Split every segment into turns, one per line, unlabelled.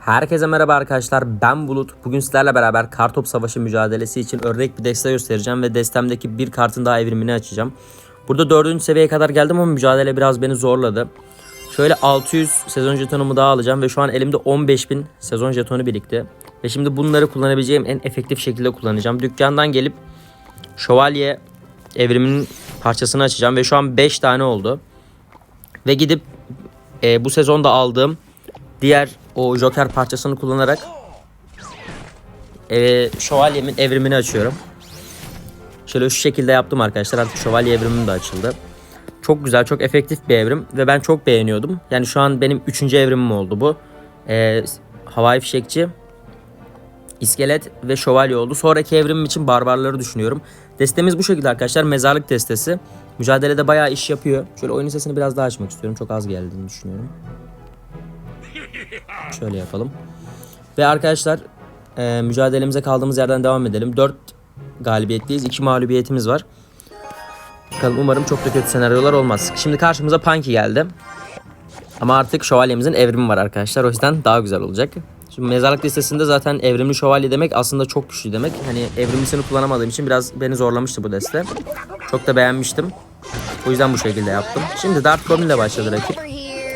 Herkese merhaba arkadaşlar ben Bulut. Bugün sizlerle beraber kartop savaşı mücadelesi için örnek bir deste göstereceğim ve destemdeki bir kartın daha evrimini açacağım. Burada dördüncü seviyeye kadar geldim ama mücadele biraz beni zorladı. Şöyle 600 sezon jetonumu daha alacağım ve şu an elimde 15.000 sezon jetonu birikti. Ve şimdi bunları kullanabileceğim en efektif şekilde kullanacağım. Dükkandan gelip şövalye evriminin parçasını açacağım ve şu an 5 tane oldu. Ve gidip e, bu sezonda aldığım diğer o joker parçasını kullanarak e, şövalyemin evrimini açıyorum. Şöyle şu şekilde yaptım arkadaşlar artık şövalye evrimim de açıldı. Çok güzel çok efektif bir evrim ve ben çok beğeniyordum. Yani şu an benim üçüncü evrimim oldu bu. E, havai fişekçi, iskelet ve şövalye oldu. Sonraki evrimim için barbarları düşünüyorum. Destemiz bu şekilde arkadaşlar. Mezarlık destesi. Mücadelede bayağı iş yapıyor. Şöyle oyunun sesini biraz daha açmak istiyorum. Çok az geldiğini düşünüyorum. Şöyle yapalım. Ve arkadaşlar e, mücadelemize kaldığımız yerden devam edelim. 4 galibiyetliyiz. 2 mağlubiyetimiz var. Bakalım umarım çok da kötü senaryolar olmaz. Şimdi karşımıza Punky geldi. Ama artık şövalyemizin evrimi var arkadaşlar. O yüzden daha güzel olacak. Şimdi mezarlık listesinde zaten evrimli şövalye demek aslında çok güçlü demek. Hani evrimlisini kullanamadığım için biraz beni zorlamıştı bu deste. Çok da beğenmiştim. O yüzden bu şekilde yaptım. Şimdi Dart Goblin ile başladı rakip.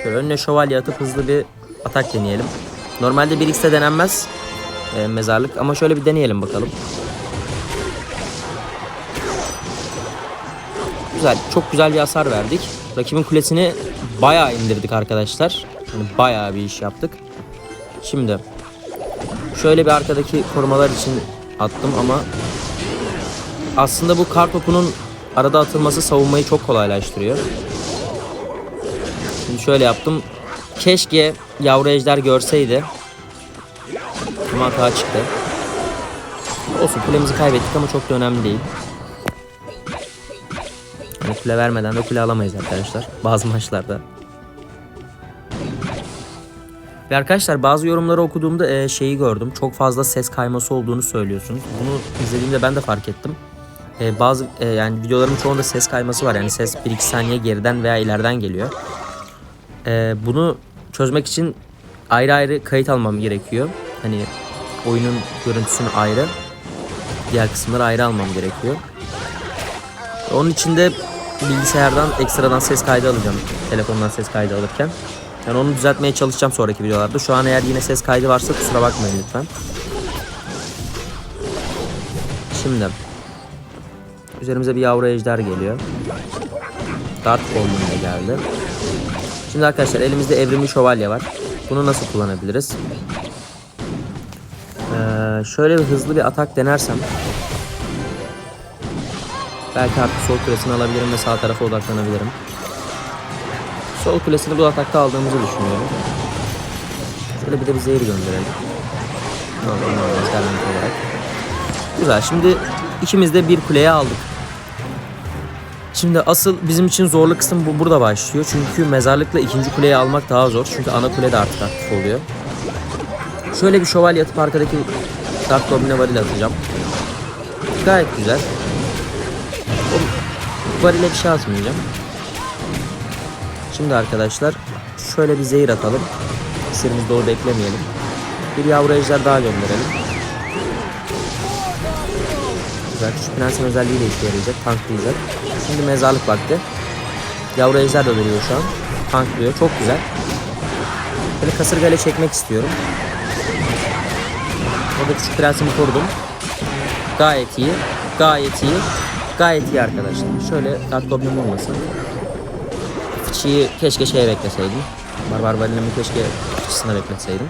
Şöyle önüne şövalye atıp hızlı bir atak deneyelim. Normalde 1x'te denenmez e, mezarlık ama şöyle bir deneyelim bakalım. Güzel, çok güzel bir hasar verdik. Rakibin kulesini bayağı indirdik arkadaşlar. Yani bayağı bir iş yaptık. Şimdi şöyle bir arkadaki korumalar için attım ama aslında bu kar topunun arada atılması savunmayı çok kolaylaştırıyor. Şimdi şöyle yaptım. Keşke yavru ejder görseydi. Ama hata çıktı. Olsun kulemizi kaybettik ama çok da önemli değil. Yani kule vermeden de kule alamayız arkadaşlar. Bazı maçlarda. Ve arkadaşlar bazı yorumları okuduğumda e, şeyi gördüm. Çok fazla ses kayması olduğunu söylüyorsunuz. Bunu izlediğimde ben de fark ettim. E, bazı e, yani videoların çoğunda ses kayması var. Yani ses 1-2 saniye geriden veya ileriden geliyor. E, bunu çözmek için ayrı ayrı kayıt almam gerekiyor. Hani oyunun görüntüsünü ayrı, diğer kısımları ayrı almam gerekiyor. Onun için de bilgisayardan ekstradan ses kaydı alacağım. Telefondan ses kaydı alırken. Yani onu düzeltmeye çalışacağım sonraki videolarda. Şu an eğer yine ses kaydı varsa kusura bakmayın lütfen. Şimdi üzerimize bir yavru ejder geliyor. Dart de geldi. Şimdi arkadaşlar elimizde evrimli şövalye var. Bunu nasıl kullanabiliriz? Ee, şöyle bir hızlı bir atak denersem belki artık sol kulesini alabilirim ve sağ tarafa odaklanabilirim. Sol kulesini bu atakta aldığımızı düşünüyorum. Şöyle bir de bir zehir gönderelim. Normal normal olarak. Güzel şimdi ikimiz de bir kuleye aldık. Şimdi asıl bizim için zorlu kısım bu burada başlıyor. Çünkü mezarlıkla ikinci kuleyi almak daha zor. Çünkü ana kule de artık aktif oluyor. Şöyle bir şövalye atıp arkadaki Dark Goblin'e varil atacağım. Gayet güzel. O varile bir şey atmayacağım. Şimdi arkadaşlar şöyle bir zehir atalım. İksirimiz dolu beklemeyelim. Bir yavru ejder daha gönderelim. Güzel. Küçük prensin özelliği de işe yarayacak. Tanklayacak. Şimdi mezarlık vakti. Yavru ejder de duruyor şu an. Tanklıyor. Çok güzel. Böyle kasırgayla çekmek istiyorum. Orada küçük prensimi korudum. Gayet iyi. Gayet iyi. Gayet iyi arkadaşlar. Şöyle Dark Goblin olmasın. Fıçıyı keşke şeye bekleseydim. Barbar Valinimi keşke fıçısına bekleseydim.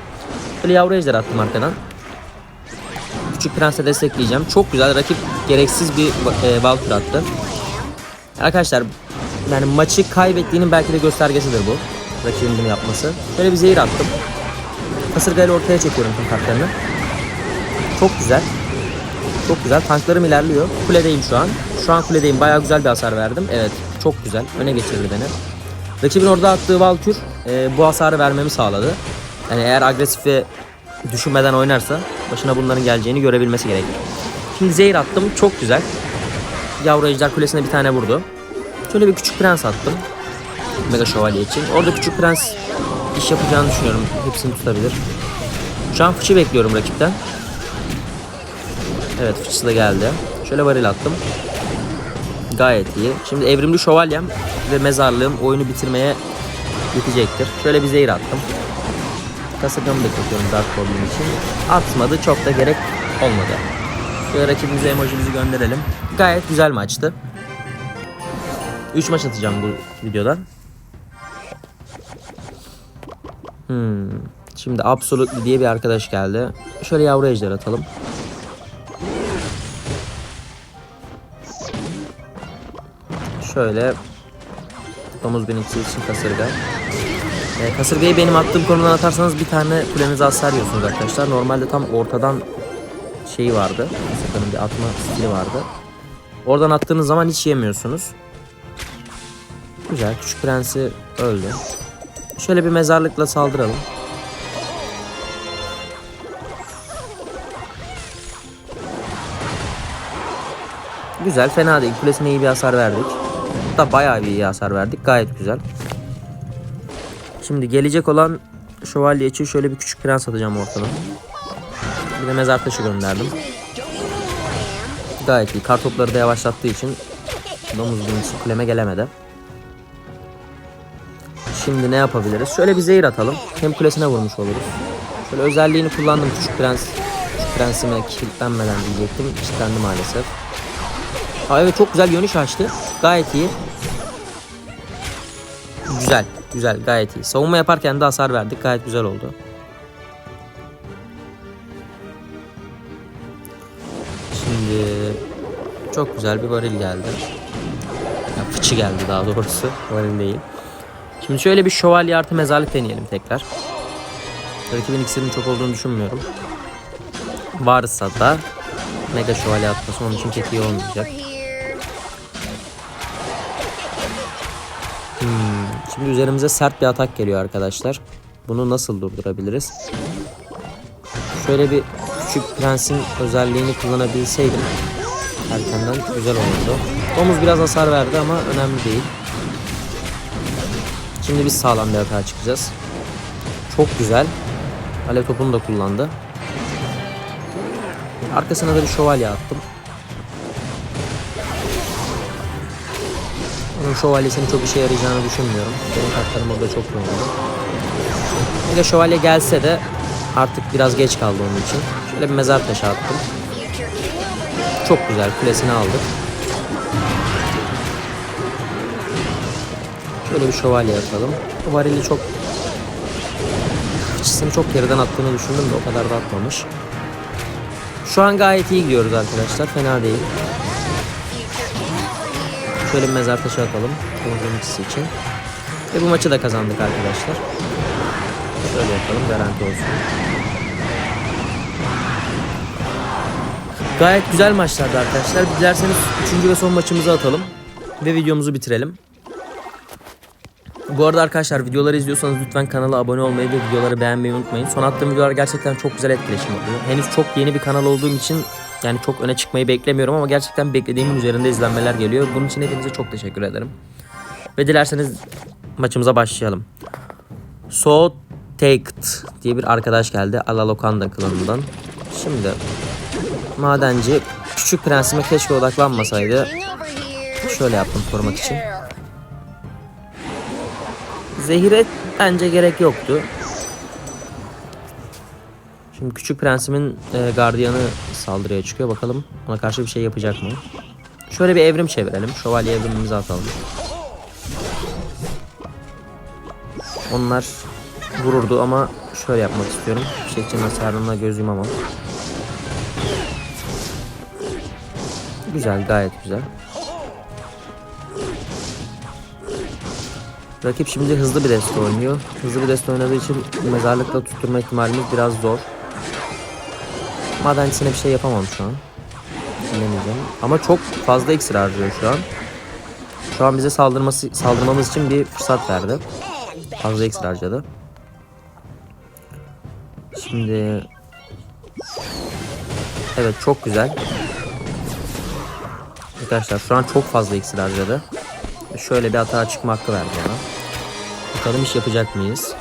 Böyle yavru ejder attım arkadan. Küçük Prens'e destekleyeceğim. Çok güzel. Rakip gereksiz bir e, attı. Arkadaşlar yani maçı kaybettiğinin belki de göstergesidir bu. Rakibin bunu yapması. Böyle bir zehir attım. Kasırgayla ortaya çekiyorum tüm kartlarını. Çok güzel. Çok güzel. Tanklarım ilerliyor. Kuledeyim şu an. Şu an kuledeyim. Bayağı güzel bir hasar verdim. Evet. Çok güzel. Öne geçirdi beni. Rakibin orada attığı Valkür e, bu hasarı vermemi sağladı. Yani eğer agresif ve düşünmeden oynarsa başına bunların geleceğini görebilmesi gerekir. Şimdi zehir attım. Çok güzel. Yavru ejder kulesine bir tane vurdu. Şöyle bir küçük prens attım. Mega şövalye için. Orada küçük prens iş yapacağını düşünüyorum. Hepsini tutabilir. Şu an fıçı bekliyorum rakipten. Evet fıçısı da geldi. Şöyle varil attım. Gayet iyi. Şimdi evrimli şövalyem ve mezarlığım oyunu bitirmeye yetecektir. Şöyle bir zehir attım. Kasırgamı bekletiyorum Dark Goblin için. Atmadı. Çok da gerek olmadı. Şöyle rakibimize emojimizi gönderelim. Gayet güzel maçtı. 3 maç atacağım bu videodan. Hmm. Şimdi Absolutely diye bir arkadaş geldi. Şöyle yavru ejder atalım. Şöyle domuz benimkisi için kasırga. Ee, kasırgayı benim attığım konumdan atarsanız bir tane kulenize hasar yiyorsunuz arkadaşlar. Normalde tam ortadan şeyi vardı. Kasırganın bir atma stili vardı. Oradan attığınız zaman hiç yemiyorsunuz. Güzel. Küçük prensi öldü. Şöyle bir mezarlıkla saldıralım. Güzel. Fena değil. Kulesine iyi bir hasar verdik. Hatta bayağı bir iyi hasar verdik. Gayet güzel. Şimdi gelecek olan şövalye için şöyle bir küçük prens atacağım ortadan. Bir de mezar taşı gönderdim. Gayet iyi. Kartopları da yavaşlattığı için domuz birincisi kuleme gelemedi. Şimdi ne yapabiliriz? Şöyle bir zehir atalım. Hem kulesine vurmuş oluruz. Şöyle özelliğini kullandım küçük prens. Küçük prensime kilitlenmeden diyecektim. Kilitlendi maalesef. Aa, evet çok güzel yönüş açtı. Gayet iyi. Güzel. Güzel. Gayet iyi. Savunma yaparken de hasar verdik. Gayet güzel oldu. Çok güzel bir varil geldi. Ya fıçı geldi daha doğrusu. Varil değil. Şimdi şöyle bir şövalye artı mezarlık deneyelim tekrar. Rakibin iksirinin çok olduğunu düşünmüyorum. Varsa da mega şövalye atması onun için pek iyi olmayacak. Hmm, Şimdi üzerimize sert bir atak geliyor arkadaşlar. Bunu nasıl durdurabiliriz? Şöyle bir küçük prensin özelliğini kullanabilseydim erkenden güzel olurdu. Domuz biraz hasar verdi ama önemli değil. Şimdi biz sağlam bir hata çıkacağız. Çok güzel. Alev topunu da kullandı. Arkasına da bir şövalye attım. Onun şövalyesinin çok işe yarayacağını düşünmüyorum. Benim kartlarım orada çok yoğundu. Bir de şövalye gelse de artık biraz geç kaldı onun için. Şöyle bir mezar taşı attım. Çok güzel kulesini aldık. Şöyle bir şövalye atalım. Bu varili çok fıçısını çok geriden attığını düşündüm de o kadar da atmamış. Şu an gayet iyi gidiyoruz arkadaşlar. Fena değil. Şöyle bir mezar taşı atalım. İkisi için. Ve bu maçı da kazandık arkadaşlar. Şöyle yapalım garanti olsun. Gayet güzel maçlardı arkadaşlar. Dilerseniz 3. ve son maçımızı atalım. Ve videomuzu bitirelim. Bu arada arkadaşlar videoları izliyorsanız lütfen kanala abone olmayı ve videoları beğenmeyi unutmayın. Son attığım videolar gerçekten çok güzel etkileşim oluyor. Henüz çok yeni bir kanal olduğum için yani çok öne çıkmayı beklemiyorum ama gerçekten beklediğimin üzerinde izlenmeler geliyor. Bunun için hepinize çok teşekkür ederim. Ve dilerseniz maçımıza başlayalım. So Taked diye bir arkadaş geldi. Alalokanda klanından. Şimdi madenci küçük prensime keşke odaklanmasaydı. Şöyle yaptım korumak için. Zehire bence gerek yoktu. Şimdi küçük prensimin e, gardiyanı saldırıya çıkıyor. Bakalım ona karşı bir şey yapacak mı? Şöyle bir evrim çevirelim. Şövalye evrimimizi atalım. Onlar vururdu ama şöyle yapmak istiyorum. Şey hasarına göz yumamam. Güzel gayet güzel. Rakip şimdi hızlı bir deste oynuyor. Hızlı bir deste oynadığı için mezarlıkla tutturma ihtimalimiz biraz zor. Madencisine bir şey yapamam şu an. Bilemeyeceğim. Ama çok fazla iksir harcıyor şu an. Şu an bize saldırması saldırmamız için bir fırsat verdi. Fazla iksir harcadı. Şimdi Evet çok güzel. Arkadaşlar şu an çok fazla iksir harcadı. Şöyle bir hata çıkma hakkı verdi bana. Bakalım iş yapacak mıyız?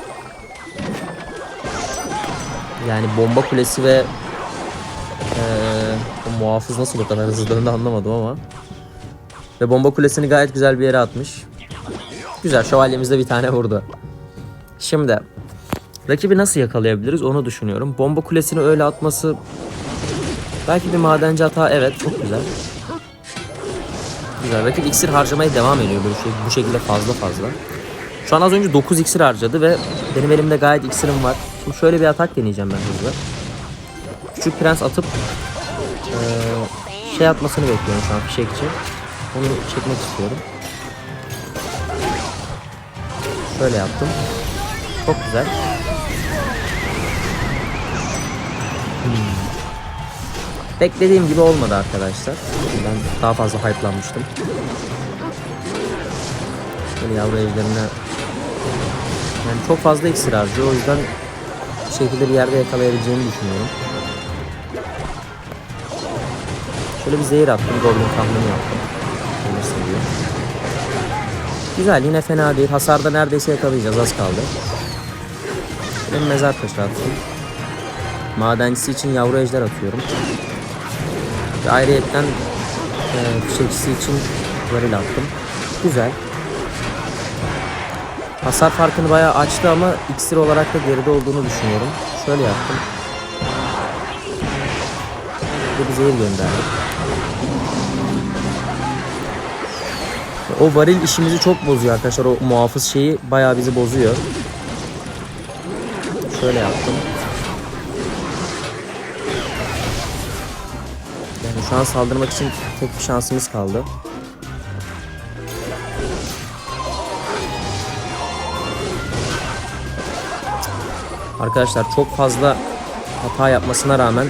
Yani bomba kulesi ve eee, o muhafız nasıl bu kadar hızlı anlamadım ama. Ve bomba kulesini gayet güzel bir yere atmış. Güzel şövalyemizde bir tane vurdu. Şimdi rakibi nasıl yakalayabiliriz onu düşünüyorum. Bomba kulesini öyle atması belki bir madenci hata evet çok güzel. Güzel. Rakip iksir harcamaya devam ediyor böyle şey, bu şekilde fazla fazla. Şu an az önce 9 iksir harcadı ve benim elimde gayet iksirim var. Şimdi şöyle bir atak deneyeceğim ben hızlı. Küçük prens atıp eee, şey atmasını bekliyorum şu an fişekçi. Onu çekmek istiyorum. Şöyle yaptım. Çok güzel. Beklediğim gibi olmadı arkadaşlar. Ben daha fazla hype'lanmıştım. Böyle yavru evlerine yani çok fazla iksir harcıyor. O yüzden bir şekilde bir yerde yakalayabileceğimi düşünüyorum. Şöyle bir zehir attım. Goblin tahmini yaptım. Onu seviyor. Güzel yine fena değil. Hasarda neredeyse yakalayacağız. Az kaldı. Ben mezar taşı attım. Madencisi için yavru ejder atıyorum. Ve ayrıyetten e, fişekçisi için varil attım. Güzel. Hasar farkını bayağı açtı ama iksir olarak da geride olduğunu düşünüyorum. Şöyle yaptım. De bir zehir gönderdim. O varil işimizi çok bozuyor arkadaşlar. O muhafız şeyi bayağı bizi bozuyor. Şöyle yaptım. An saldırmak için tek bir şansımız kaldı. Arkadaşlar çok fazla hata yapmasına rağmen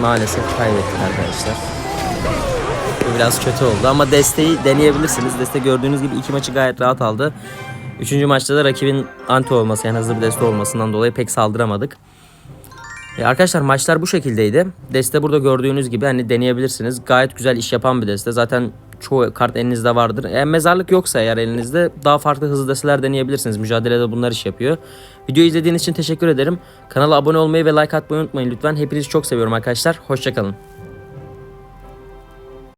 maalesef kaybettik arkadaşlar. Bu biraz kötü oldu ama desteği deneyebilirsiniz. Deste gördüğünüz gibi iki maçı gayet rahat aldı. Üçüncü maçta da rakibin anti olması yani hızlı bir deste olmasından dolayı pek saldıramadık. E arkadaşlar maçlar bu şekildeydi. Deste burada gördüğünüz gibi hani deneyebilirsiniz. Gayet güzel iş yapan bir deste. Zaten çoğu kart elinizde vardır. Eğer mezarlık yoksa eğer elinizde daha farklı hızlı desteler deneyebilirsiniz. Mücadelede bunlar iş yapıyor. Videoyu izlediğiniz için teşekkür ederim. Kanala abone olmayı ve like atmayı unutmayın lütfen. Hepinizi çok seviyorum arkadaşlar. Hoşçakalın.